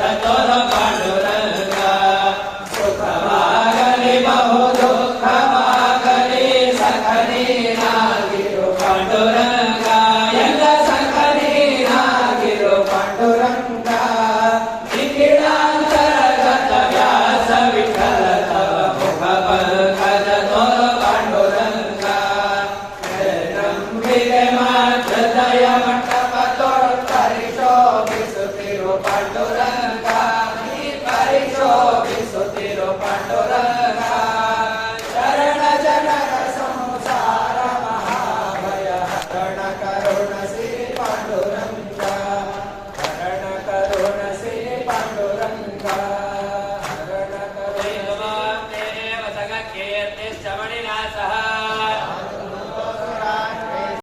ありがとう。 감사합니다.